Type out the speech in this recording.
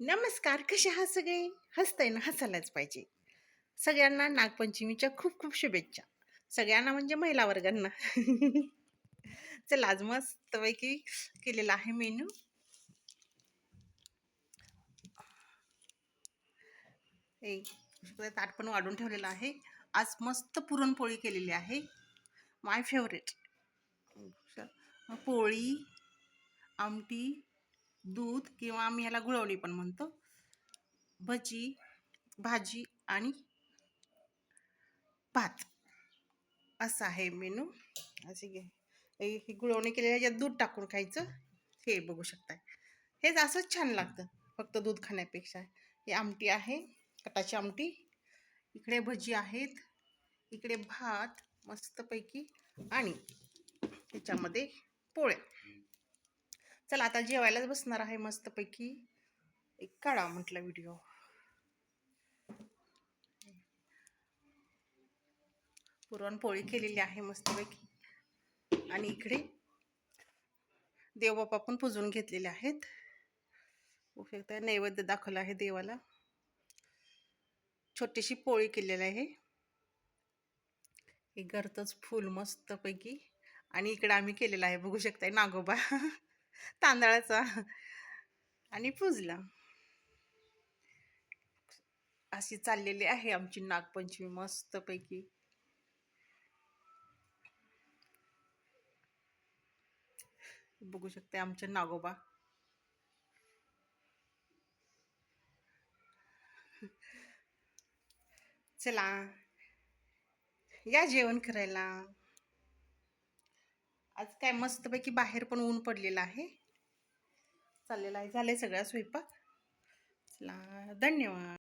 नमस्कार कसे आहात सगळे? हसताय ना हसायलाच पाहिजे. सगळ्यांना नागपंचमीच्या खूप खूप शुभेच्छा. सगळ्यांना म्हणजे महिला वर्गांना. चला आज मस्तपैकी केलेला आहे मेनू. एक ताट पण वाढून ठेवलेलं आहे. आज मस्त पुरणपोळी केलेली आहे. माय फेवरेट पोळी आमटी दूध किंवा आम्ही ह्याला गुळवणी पण म्हणतो. भजी भाजी आणि भात. असं आहे मेनू. असे घे. हे गुळवणी केलेल्या ह्याच्यात दूध टाकून खायचं. हे बघू शकताय. हेच असंच छान लागतं. फक्त दूध खाण्यापेक्षा. ही आमटी आहे कटाची आमटी. इकडे भजी आहेत. इकडे भात मस्तपैकी आणि त्याच्यामध्ये पोळ्या. चला आता जेवायलाच बसणार आहे मस्तपैकी. एक काढा म्हटलं व्हिडिओ पुरणपोळी केलेली आहे मस्तपैकी. आणि इकडे देवबापा पण पुजून घेतलेले आहेत. बघू नैवेद्य दाखवला आहे देवाला. छोटीशी पोळी केलेली आहे. हे घरतच फुल मस्तपैकी. आणि इकडे आम्ही केलेलं आहे बघू शकताय नागोबा. तांदळाचा. आणि पुजला. अशी चाललेली आहे आमची नागपंचमी मस्तपैकी. बघू शकते आमच्या नागोबा. चला. या जेवण करायला. आज काय मस्तपैकी बाहेर पण ऊन पडलेलं आहे. चाललेलं आहे झालंय सगळा स्वयंपाक. चला धन्यवाद.